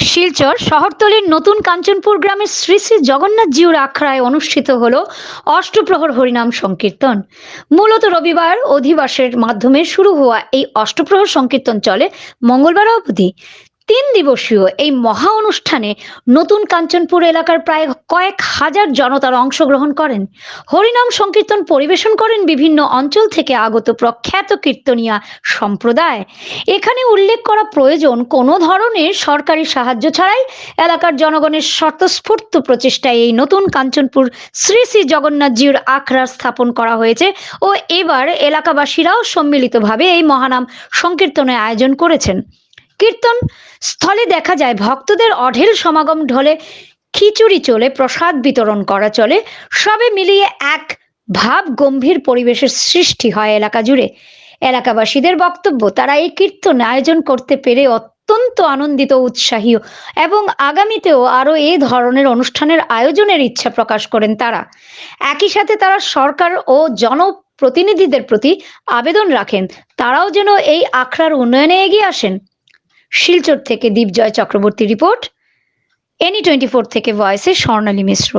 শিলচর শহরতলির নতুন কাঞ্চনপুর গ্রামের শ্রী শ্রী জগন্নাথ জিউর আখড়ায় অনুষ্ঠিত হল অষ্টপ্রহর হরিনাম সংকীর্তন। মূলত রবিবার অধিবাসের মাধ্যমে শুরু হওয়া এই অষ্টপ্রহর সংকীর্তন চলে মঙ্গলবার অবধি। তিন দিবসীয় এই মহা অনুষ্ঠানে নতুন কাঞ্চনপুর এলাকার প্রায় কয়েক হাজার জনতার অংশগ্রহণ করেন। হরিনাম সংকীর্তন পরিবেশন করেন বিভিন্ন অঞ্চল থেকে আগত প্রখ্যাত কীর্তনিয়া সম্প্রদায়। এখানে উল্লেখ করা প্রয়োজন, কোনো ধরনের সরকারি সাহায্য ছাড়াই এলাকার জনগণের স্বতঃস্ফূর্ত প্রচেষ্টায় এই নতুন কাঞ্চনপুর শ্রী শ্রী জগন্নাথজির আখড়া স্থাপন করা হয়েছে ও এবার এলাকাবাসীরাও সম্মিলিতভাবে এই মহানাম সংকীর্তনের আয়োজন করেছেন। কীর্তন স্থলে দেখা যায়। ভক্তদের অঢেল সমাগম ঢলে খিচুড়ি চলে, প্রসাদ বিতরণ করা চলে। সবে মিলিয়ে এক ভাব গম্ভীর পরিবেশের সৃষ্টি হয় এলাকা জুড়ে। এলাকাবাসীদের বক্তব্য, তারা এই কীর্তন আয়োজন করতে পেরে অত্যন্ত আনন্দিত, উৎসাহী এবং আগামীতেও আরও এই ধরনের অনুষ্ঠানের আয়োজনের ইচ্ছা প্রকাশ করেন তারা। একই সাথে তারা সরকার ও জনপ্রতিনিধিদের প্রতি আবেদন রাখেন। তারাও যেন এই আখড়ার উন্নয়নে এগিয়ে আসেন। শিলচর থেকে দীপজয় চক্রবর্তী রিপোর্ট এনি টোয়েন্টি ফোর থেকে ভয়েসে স্বর্ণালী মিশ্র।